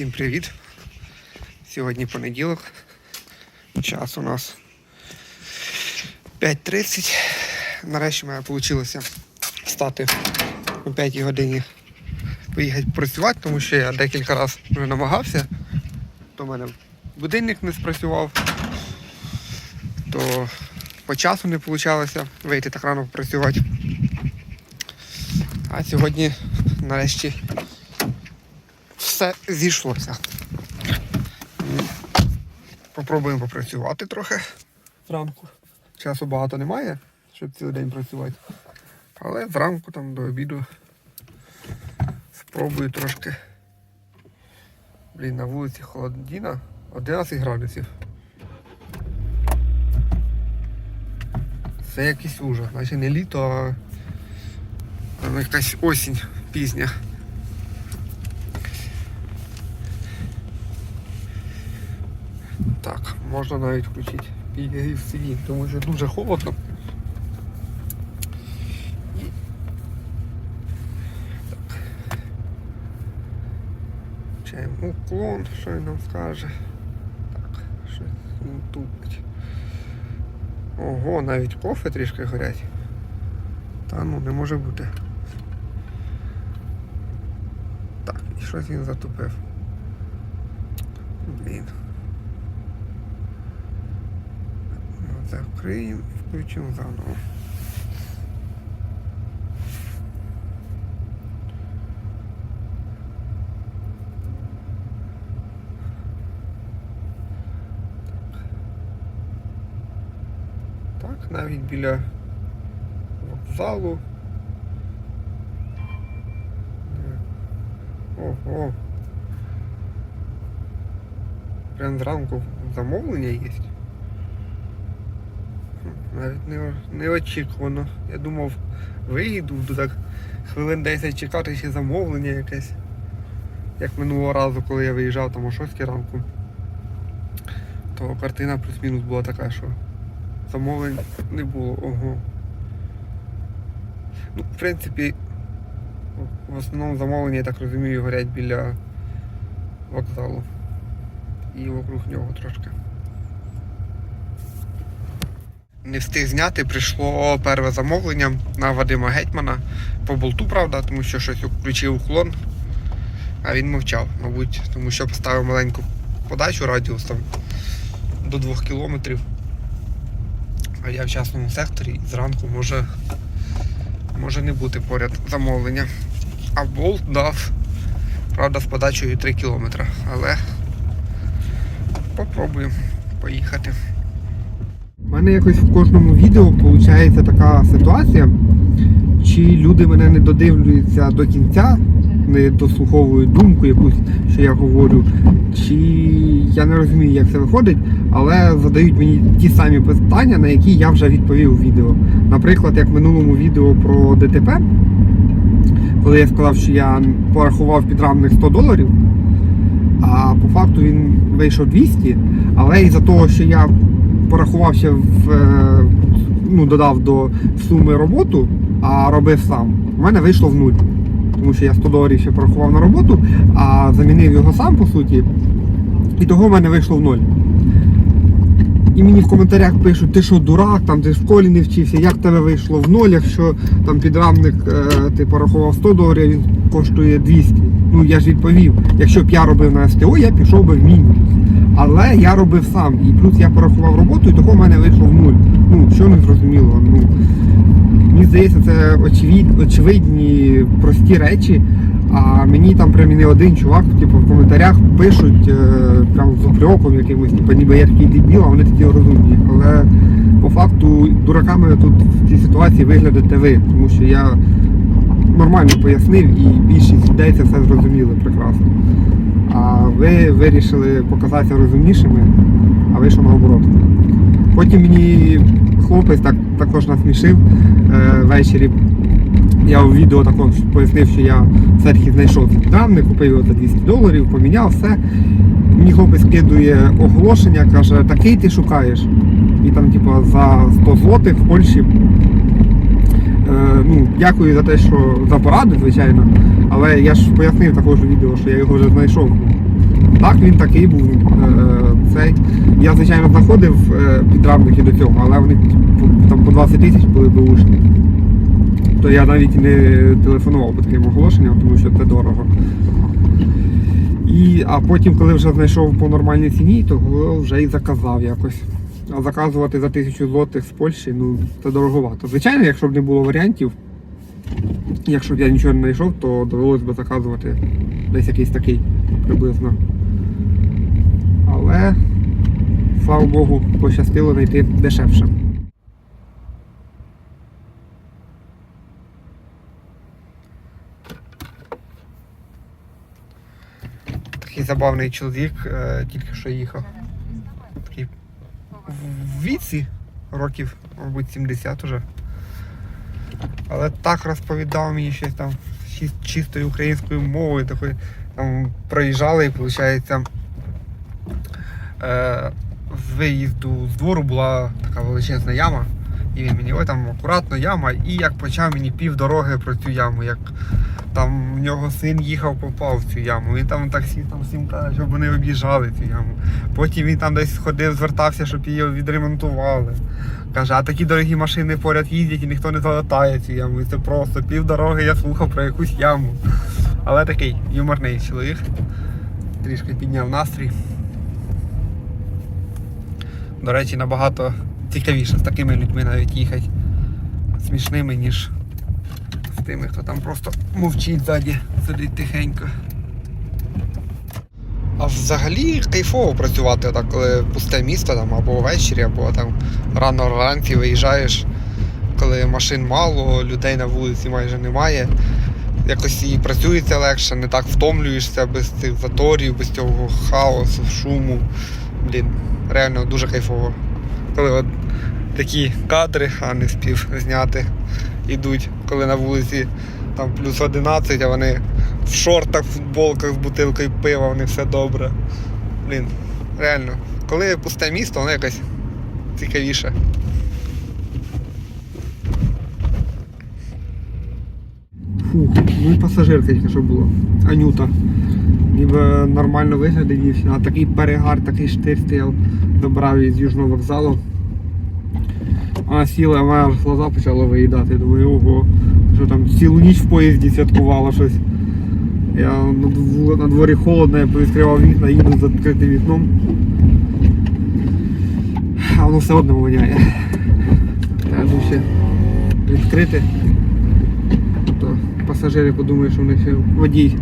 Всім привіт! Сьогодні понеділок. Час у нас 5.30. Нарешті в мене вийшло встати о 5 годині поїхати працювати, тому що я декілька разів вже намагався. То в мене будильник не спрацював, то по часу не вийшло вийти так рано працювати. А сьогодні нарешті все зійшлося. Попробуємо попрацювати трохи зранку. Часу багато немає, щоб цілий день працювати. Але зранку там до обіду спробую трошки. Блін, на вулиці холодніна 11 градусів. Це якийсь ужас. Наче не літо, а якась осінь пізня. Так, можна навіть включити підігрів сидінь, тому що дуже холодно. Чаємо уклон, що він нам скаже. Так, щось тупить. Ого, навіть кофе трішки горять. Та ну не може бути. Так, і щось він затупив. Блін. Закриємо і включимо заново. Так, навіть біля вокзалу. Е, Ого. Прям зранку замовлення є. Навіть не, неочікувано. Я думав, виїду, буду так хвилин 10 чекати ще замовлення якесь. Як минулого разу, коли я виїжджав там о 6 ранку, то картина плюс-мінус була така, що замовлень не було. Ого. Ну, в принципі, в основному замовлення, я так розумію, горять біля вокзалу. І вокруг нього трошки. Не встиг зняти, прийшло перше замовлення на Вадима Гетьмана по болту, правда, тому що щось включив уклон, а він мовчав, мабуть, тому що поставив маленьку подачу радіус там до 2 кілометрів. А я в частному секторі і зранку може, може не бути поряд замовлення. А болт дав, правда, з подачею 3 кілометри, але попробуємо поїхати. У мене якось в кожному відео виходить така ситуація, чи люди мене не додивлюються до кінця, не дослуховують думку якусь, що я говорю, чи я не розумію, як це виходить, але задають мені ті самі питання, на які я вже відповів у відео. Наприклад, як в минулому відео про ДТП, коли я сказав, що я порахував підрамник 100 доларів, а по факту він вийшов 200, але із-за того, що я порахував ще в е, ну, додав до суми роботу, а робив сам, у мене вийшло в нуль. Тому що я 100 доларів ще порахував на роботу, а замінив його сам по суті. І того в мене вийшло в ноль. І мені в коментарях пишуть, ти що дурак, там ти в школі не вчився, як тебе вийшло в ноль, якщо там підрамник е, ти порахував 100 доларів, він коштує 200. Ну я ж відповів, якщо б я робив на СТО, я пішов би в мінус. Але я робив сам. І плюс я порахував роботу, і того в мене вийшло в нуль. Ну, що не зрозуміло. Ну, мені здається, це очевид, очевидні прості речі. А мені там прям не один чувак, типу, в коментарях пишуть е, прям з упреком якимось, типу, ніби я такий дебіл, а вони такі розумні. Але по факту дураками тут в цій ситуації виглядаєте ви, тому що я нормально пояснив і більшість людей це все зрозуміли прекрасно. А ви вирішили показатися розумнішими, а вийшло наоборот. Потім мені хлопець так, також насмішив е, ввечері. Я у відео також пояснив, що я все-таки знайшов цей підрамник, купив його за 200 доларів, поміняв все. Мені хлопець кидує оголошення, каже, такий ти шукаєш. І там, типу, за 100 злотих в Польщі. Е, ну, дякую за те, що за пораду, звичайно. Але я ж пояснив також у відео, що я його вже знайшов. Так, він такий був. Е, цей. Я, звичайно, знаходив е, підрамники до цього, але вони там по 20 тисяч були бушні. То я навіть не телефонував по таким оголошенням, тому що це дорого. І, а потім, коли вже знайшов по нормальній ціні, то вже і заказав якось. Заказувати за тисячу злотих з Польщі, ну це дороговато. Звичайно, якщо б не було варіантів, якщо б я нічого не знайшов, то довелося б заказувати десь якийсь такий приблизно. Але, слава Богу, пощастило знайти дешевше. Такий забавний чоловік, е, тільки що їхав. В віці, років, мабуть, 70 уже. Але так розповідав мені щось там чис- чистою українською мовою, такою, там проїжджали і виходить. Е, виїзду з двору була така величезна яма. І він мені ой там акуратно яма, і як почав мені пів дороги про цю яму, як там в нього син їхав, попав в цю яму. Він там таксі там всім каже, щоб вони об'їжджали цю яму. Потім він там десь ходив, звертався, щоб її відремонтували. Каже, а такі дорогі машини поряд їздять і ніхто не залатає цю яму. І це просто пів дороги я слухав про якусь яму. Але такий юморний чоловік. Трішки підняв настрій. До речі, набагато цікавіше з такими людьми навіть їхати смішними, ніж тими, хто там просто мовчить ззаді, сидить тихенько. А взагалі кайфово працювати так, коли пусте місто там, або ввечері, або там рано вранці виїжджаєш, коли машин мало, людей на вулиці майже немає. Якось і працюється легше, не так втомлюєшся без цих заторів, без цього хаосу, шуму. Блін, реально дуже кайфово. Коли от такі кадри, а не спів зняти, ідуть, коли на вулиці там плюс 11, а вони в шортах, в футболках з бутилкою пива, вони все добре. Блін, реально. Коли пусте місто, воно якось цікавіше. Фух, ну і пасажирка тільки що було. Анюта. Ніби нормально виглядає а такий перегар, такий штир стояв, добрав її з Южного вокзалу. Вона сіла, а мене аж глаза почала виїдати. Думаю, ого, що там цілу ніч в поїзді святкувала щось. Я на, дворі холодно, я повідкривав вікна, їду з відкритим вікном. А воно все одно воняє. Треба ще відкрити. То пасажири подумають, що в них водій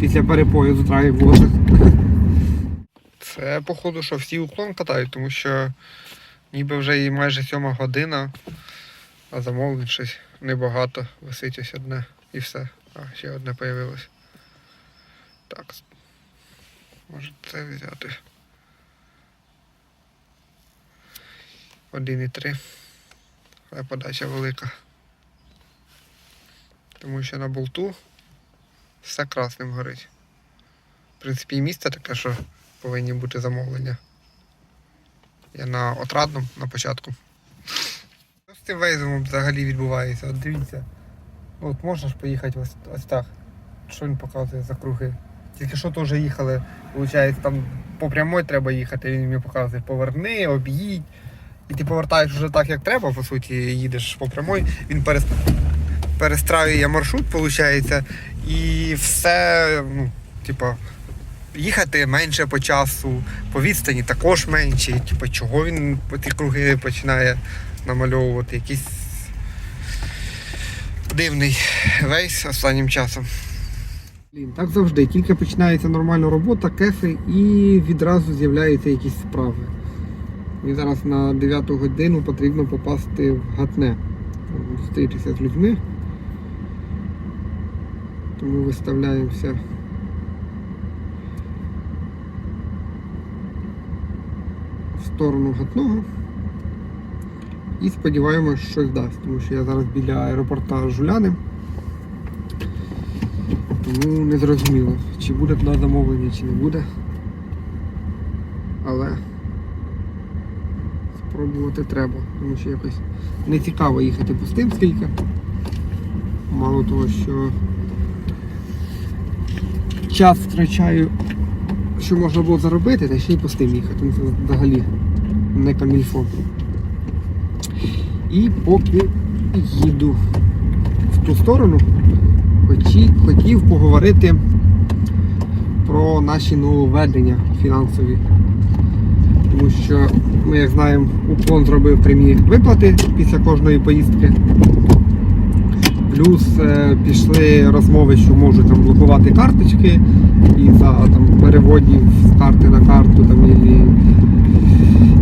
після перепою як возить. Це походу, що всі уклон катають, тому що ніби вже і майже сьома година, а замовлень щось небагато. Висить ось одне і все. А, ще одне появилось. Так. Може це взяти. 1,3. Але подача велика. Тому що на болту все красним горить. В принципі, і місце таке, що повинні бути замовлення. Я на отрадному на початку. Що з цим вейзом взагалі відбувається? От дивіться. От можна ж поїхати ось, ось так. Що він показує за круги? Тільки що теж їхали, виходить, там по прямой треба їхати, він мені показує, поверни, об'їдь. І ти повертаєш вже так, як треба, по суті, їдеш по прямой, він перес... перестраює маршрут, виходить, і все, ну, типа, їхати менше по часу, по відстані також менше. Типа, чого він по ті круги починає намальовувати? Якийсь дивний вейс останнім часом. Так завжди. Тільки починається нормальна робота, кефи і відразу з'являються якісь справи. Мені зараз на 9 годину потрібно попасти в гатне. Зустрітися з людьми. Тому виставляємося. В сторону гатного. І сподіваємось, що щось дасть, тому що я зараз біля аеропорта Жуляни. Тому не зрозуміло, чи буде туди замовлення, чи не буде. Але спробувати треба, тому що якось не цікаво їхати пустим скільки. Мало того, що час втрачаю що можна було заробити, та ще й пустим їхати. Це взагалі не камільфо. І поки їду в ту сторону, хотів поговорити про наші нововведення фінансові. Тому що ми, як знаємо, уклон зробив прямі виплати після кожної поїздки. Плюс е, пішли розмови, що можуть там блокувати карточки і за там, переводів з карти на карту там, і,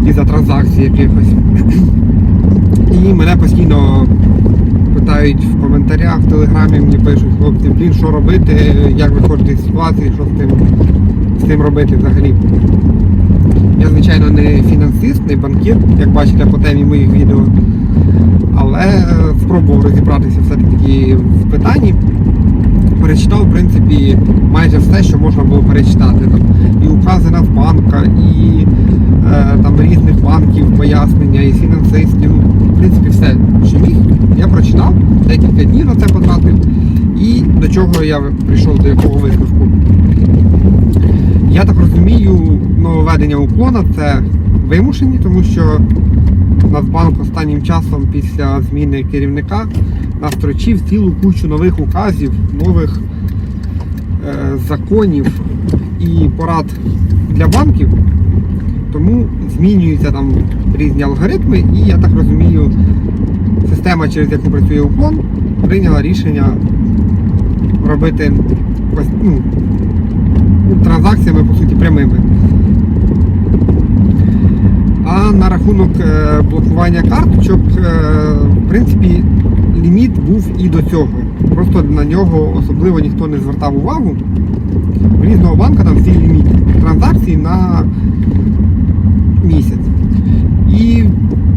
і за транзакції якихось. І мене постійно питають в коментарях, в телеграмі мені пишуть, хлопці, блін, що робити, як виходити з ситуації, що з тим, з тим робити взагалі. Я, звичайно, не фінансист, не банкір, як бачите по темі моїх відео. Але е, спробував розібратися все-таки в питанні. Перечитав, в принципі, майже все, що можна було перечитати. Там, і укази Нацбанка, і е, там різних банків пояснення, і фінансистів. Ну, в принципі, все, що міг, я прочитав, декілька днів на це потратив. І до чого я прийшов, до якого висновку. Я так розумію, нововведення уклона це вимушені, тому що Нацбанк останнім часом після зміни керівника настрочив цілу кучу нових указів, нових е, законів і порад для банків. Тому змінюються там різні алгоритми, і я так розумію, система, через яку працює уклон, прийняла рішення робити ну, транзакціями по суті прямими. А на рахунок е, блокування карточок, е, в принципі, був і до цього. Просто на нього особливо ніхто не звертав увагу. У різного банка там свій ліміт транзакцій на місяць. І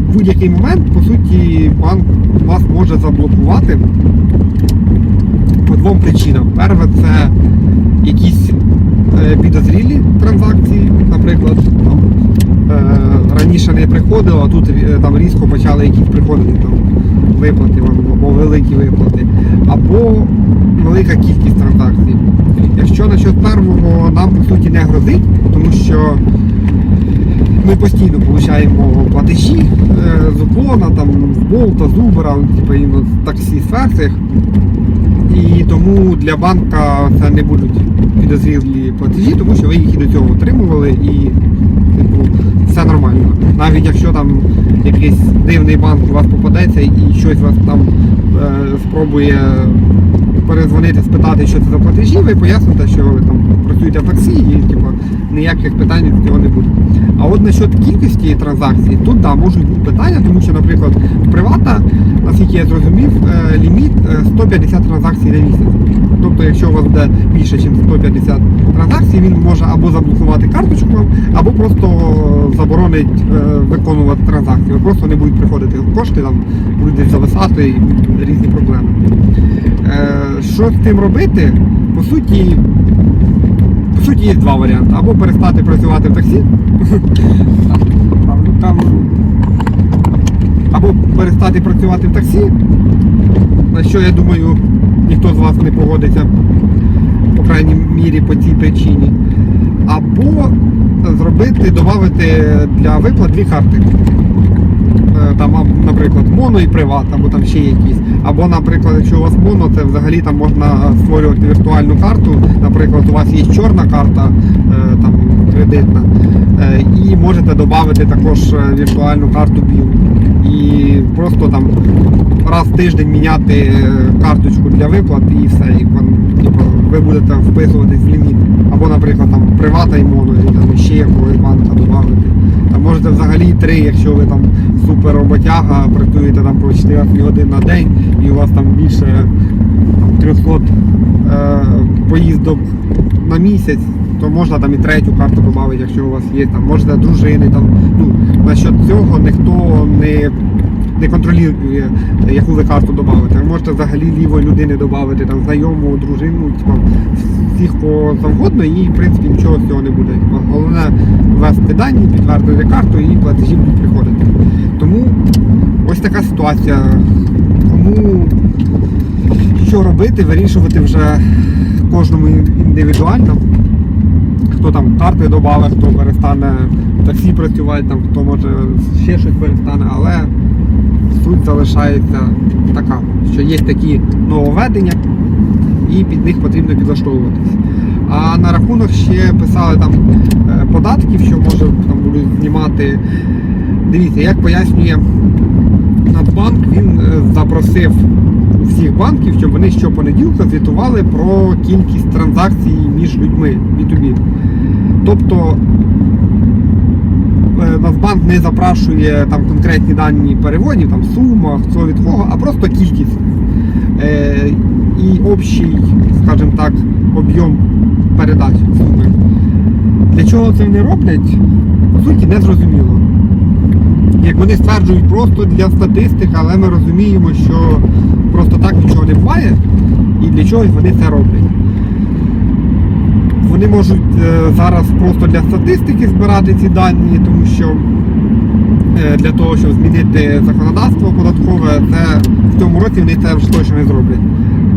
в будь-який момент, по суті, банк вас може заблокувати по двом причинам. Перше, це якісь е, підозрілі транзакції, наприклад, е, раніше не приходило, а тут е, там різко почали якісь приходити там, виплати вам, або великі виплати, або велика кількість транзакцій. Якщо насчет першого нам по суті не грозить, тому що ми постійно отримуємо платежі е, з уклона, там, з болта, з Uber, типу, і таксі серцях. І тому для банка це не будуть підозрілі платежі, тому що ви їх і до цього отримували і типу, все нормально. Навіть якщо там якийсь дивний банк у вас попадеться і щось вас там е, спробує перезвонити, спитати, що це за платежі, ви поясните, що ви там працюєте в таксі і типу, ніяких питань з цього не буде. А от насчет кількості транзакцій, тут да, можуть бути питання, тому що, наприклад, в привата, наскільки я зрозумів, е, ліміт е, 150 транзакцій на місяць. Тобто, якщо у вас буде більше, ніж 150 транзакцій, він може або заблокувати карточку або просто заборонить е, виконувати транзакції. Ви просто не будуть приходити кошти, там будуть зависати і різні проблеми. Що з цим робити? По суті, по суті, є два варіанти. Або перестати працювати в таксі. Там, або перестати працювати в таксі, на що я думаю, ніхто з вас не погодиться, по крайній мірі по цій причині. Або зробити, додати для виплат дві карти. Е, Там, наприклад, моно і приват, або там ще якісь. Або, наприклад, якщо у вас моно, це взагалі там можна створювати віртуальну карту. Наприклад, у вас є чорна карта е, там, кредитна, е, і можете додати також віртуальну карту білу. І просто там раз в тиждень міняти е, карточку для виплат і все. І типу, ви будете вписуватись в ліміт. Або, наприклад, там привата і моно, і там ще якогось банка додати. Там можете взагалі три, якщо ви там супер роботяга, працюєте там по 14 годин на день і у вас там більше там, 300 е, поїздок на місяць, то можна там і третю карту додати, якщо у вас є. Там можете дружини. Там, ну, насчет цього ніхто не, не контролює, яку ви карту додати. Ви можете взагалі лівої людини додати, там, знайому, дружину, типу, всіх кого завгодно, і в принципі нічого з цього не буде. Головне ввести дані, підтвердити карту і платежі будуть приходити. Тому ось така ситуація. Кому що робити, вирішувати вже кожному індивідуально. хто там карти додали, хто перестане таксі працювати, там, хто може ще щось перестане, але суть залишається така, що є такі нововведення і під них потрібно підлаштовуватись. А на рахунок ще писали там е, податків, що може там будуть знімати. Дивіться, як пояснює Нацбанк, він е, запросив у всіх банків, щоб вони щопонеділка звітували про кількість транзакцій між людьми B2B. Тобто Нацбанк не запрашує там конкретні дані переводів, там сума, хто від кого, а просто кількість. Е, і общий, скажімо так, об'єм передач суми. Для чого це вони роблять, по суті, не зрозуміло. Як вони стверджують просто для статистики, але ми розуміємо, що просто так нічого не буває, і для чогось вони це роблять. Вони можуть е, зараз просто для статистики збирати ці дані, тому що е, для того, щоб змінити законодавство податкове, це в цьому році вони це вже точно не зроблять.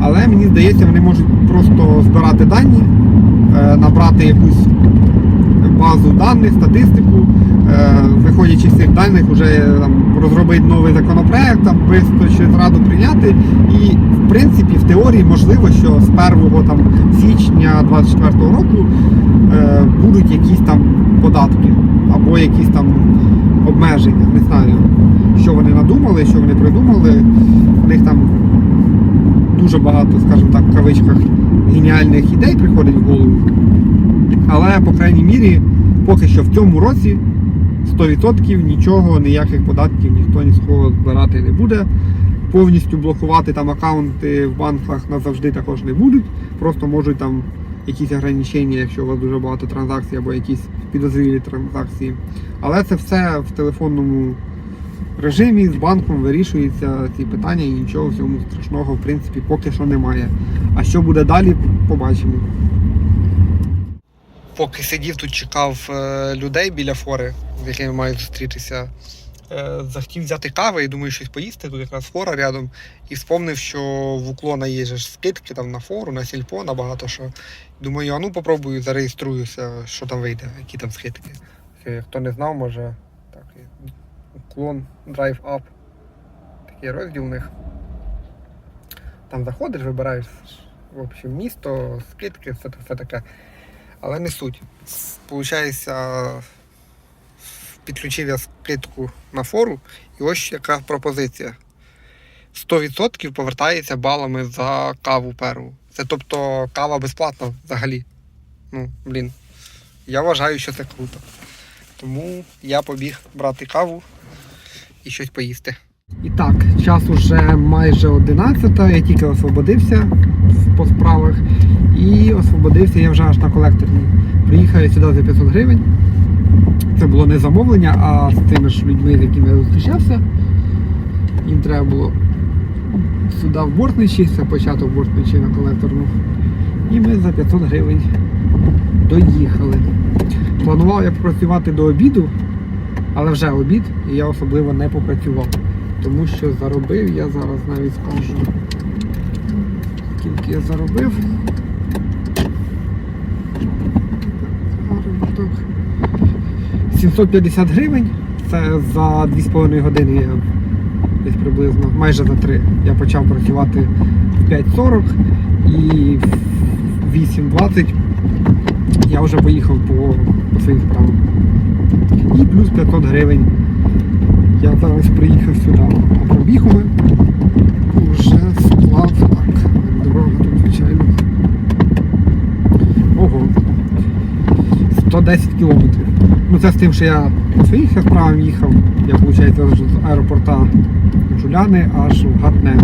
Але мені здається, вони можуть просто збирати дані, е, набрати якусь базу даних, статистику, виходячи з цих даних, вже там, розробити новий законопроект, там швидко раду прийняти. І в принципі, в теорії можливо, що з 1 там, січня 2024 року е, будуть якісь там податки або якісь там обмеження. Не знаю, що вони надумали, що вони придумали. У них там дуже багато, скажімо так, в кавичках геніальних ідей приходить в голову. Але, по крайній мірі, поки що в цьому році 100% нічого, ніяких податків ніхто ні з кого збирати не буде. Повністю блокувати там аккаунти в банках назавжди також не будуть. Просто можуть там якісь ограничення, якщо у вас дуже багато транзакцій або якісь підозрілі транзакції. Але це все в телефонному режимі з банком вирішуються ці питання і нічого в цьому страшного в принципі поки що немає. А що буде далі, побачимо. Поки сидів тут, чекав е, людей біля фори, з якими маю зустрітися. е, Захотів взяти кави і думаю, щось поїсти. Тут якраз фора рядом. І вспомнив, що в уклона є ж скидки там на фору, на сільпо, на багато що. Думаю, а ну попробую зареєструюся, що там вийде, які там скидки. Е, Хто не знав, може. Так, уклон Drive Up. Такий розділ у них. Там заходиш, вибираєш в общем, місто, скидки, все, все таке. Але не суть. Получається, підключив я скидку на фору, і ось яка пропозиція. 100% повертається балами за каву перву. Це тобто кава безплатна взагалі. Ну, блін. Я вважаю, що це круто. Тому я побіг брати каву і щось поїсти. І так, час уже майже 11, я тільки освободився по справах. І освободився я вже аж на колекторній. Приїхав я сюди за 500 гривень. Це було не замовлення, а з тими ж людьми, з якими я зустрічався. Їм треба було сюди в Бортничі, це початок Бортничі на колекторну. І ми за 500 гривень доїхали. Планував я попрацювати до обіду, але вже обід, і я особливо не попрацював. Тому що заробив, я зараз навіть скажу, скільки я заробив. 750 гривень. Це за 2,5 години десь приблизно, майже за 3. Я почав працювати в 5.40 і в 8.20 я вже поїхав по, по своїм справам. І плюс 500 гривень. Я зараз приїхав сюди. А пробіг у мене вже склав так. Дорога тут, звичайно. Ого. 110 кілометрів. Ну це з тим, що я по своїх справам їхав. Я, виходить, з аеропорта Жуляни аж в Гатне.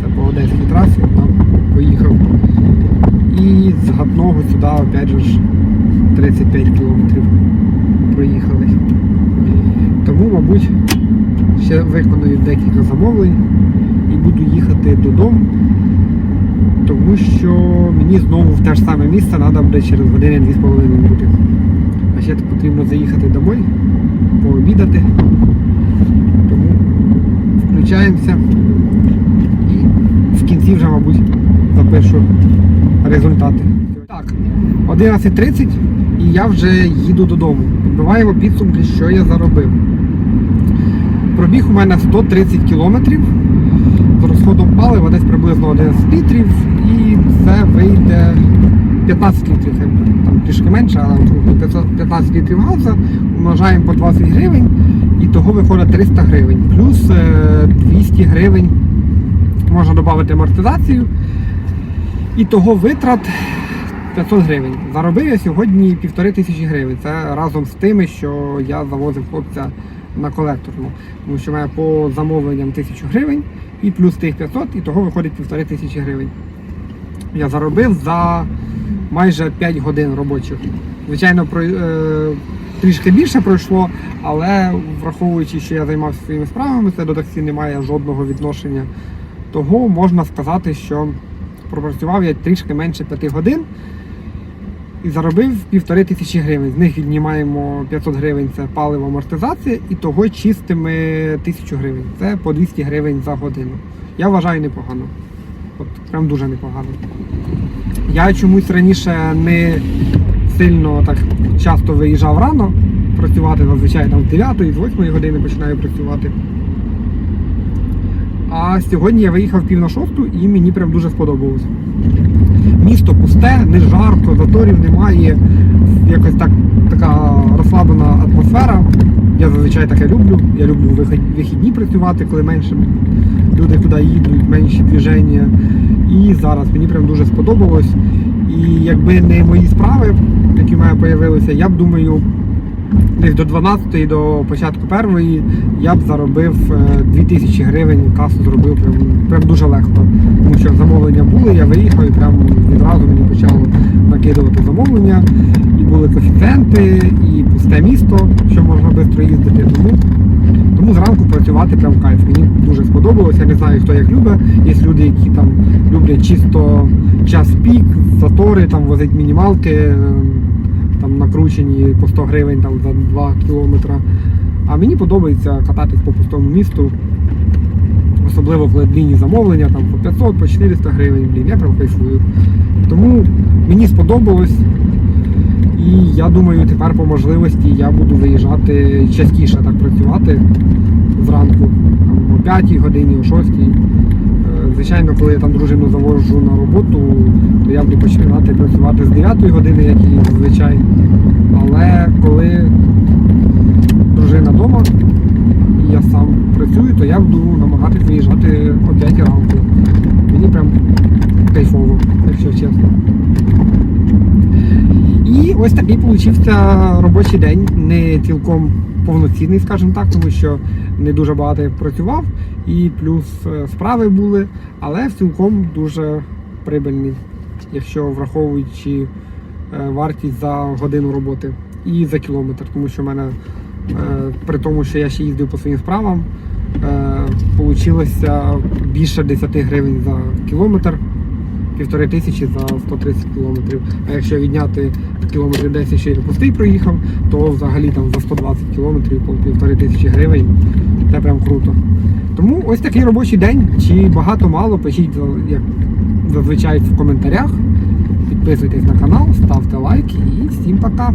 Це по Одеській трасі, там поїхав. І з Гатного сюди опять же 35 кілометрів проїхали. Тому, мабуть, ще виконую декілька замовлень і буду їхати додому, тому що мені знову в те ж саме місце треба буде через години 2,5 бути. Ще потрібно заїхати домой, пообідати. Тому включаємося і в кінці вже, мабуть, запишу результати. Так, 11.30 І я вже їду додому. Підбиваємо підсумки, що я заробив. Пробіг у мене 130 кілометрів з розходом палива десь приблизно 11 літрів, і це вийде 15 літрів, там трішки менше, але 15 літрів газу, умножаємо по 20 гривень, і того виходить 300 гривень. Плюс е, 200 гривень можна додати амортизацію. І того витрат 500 гривень. Заробив я сьогодні півтори тисячі гривень. Це разом з тими, що я завозив хлопця на колекторну. Тому що мене по замовленням 1000 гривень і плюс тих 500, і того виходить півтори тисячі гривень. Я заробив за майже 5 годин робочих. Звичайно, е, трішки більше пройшло, але враховуючи, що я займався своїми справами, це до таксі не має жодного відношення. Того можна сказати, що пропрацював я трішки менше 5 годин і заробив півтори тисячі гривень. З них віднімаємо 500 гривень це паливо амортизація, і того чистими тисячу гривень. Це по 200 гривень за годину. Я вважаю непогано. От прям дуже непогано. Я чомусь раніше не сильно так часто виїжджав рано працювати, зазвичай там з 9 з 8 години починаю працювати. А сьогодні я виїхав пів на шосту і мені прям дуже сподобалось. Місто пусте, не жарко, заторів немає. Якось так така розслаблена атмосфера. Я зазвичай таке люблю. Я люблю вихідні працювати, коли менше люди туди їдуть, менші движення. І зараз мені прям дуже сподобалось. І якби не мої справи, які в мене з'явилися, я б думаю, десь до 12-ї, до початку першої я б заробив е, 2000 гривень, касу зробив прям, прям дуже легко. Тому що замовлення були, я виїхав і прям відразу мені почало накидувати замовлення. І були коефіцієнти, і пусте місто, що можна швидко їздити. Тому, тому зранку працювати прям кайф. Мені дуже сподобалось. Я не знаю, хто як любить. Є люди, які там люблять чисто час пік, затори, там возить мінімалки. Там накручені по 100 гривень там, за 2 кілометри. А мені подобається кататись по пустому місту. Особливо коли длінні замовлення, там по 500, по 400 гривень, блін, я прям кайфую. Тому мені сподобалось. І я думаю, тепер по можливості я буду виїжджати частіше так працювати зранку, там, о 5 годині, о 6. Звичайно, коли я там дружину завожу на роботу, то я буду починати працювати з 9 години, як і зазвичай. Але коли дружина вдома і я сам працюю, то я буду намагатись виїжджати о 5 ранку. Мені прям кайфово, якщо чесно. І ось такий получився робочий день, не цілком повноцінний, скажімо так, тому що не дуже багато я працював, і плюс е, справи були, але цілком дуже прибильний, якщо враховуючи е, вартість за годину роботи і за кілометр, тому що в мене е, при тому, що я ще їздив по своїм справам, вийшло більше 10 гривень за кілометр півтори тисячі за 130 кілометрів. А якщо відняти кілометрів 10, що я пустий проїхав, то взагалі там за 120 кілометрів по півтори тисячі гривень. Це прям круто. Тому ось такий робочий день. Чи багато мало, пишіть як зазвичай в коментарях. Підписуйтесь на канал, ставте лайки і всім пока.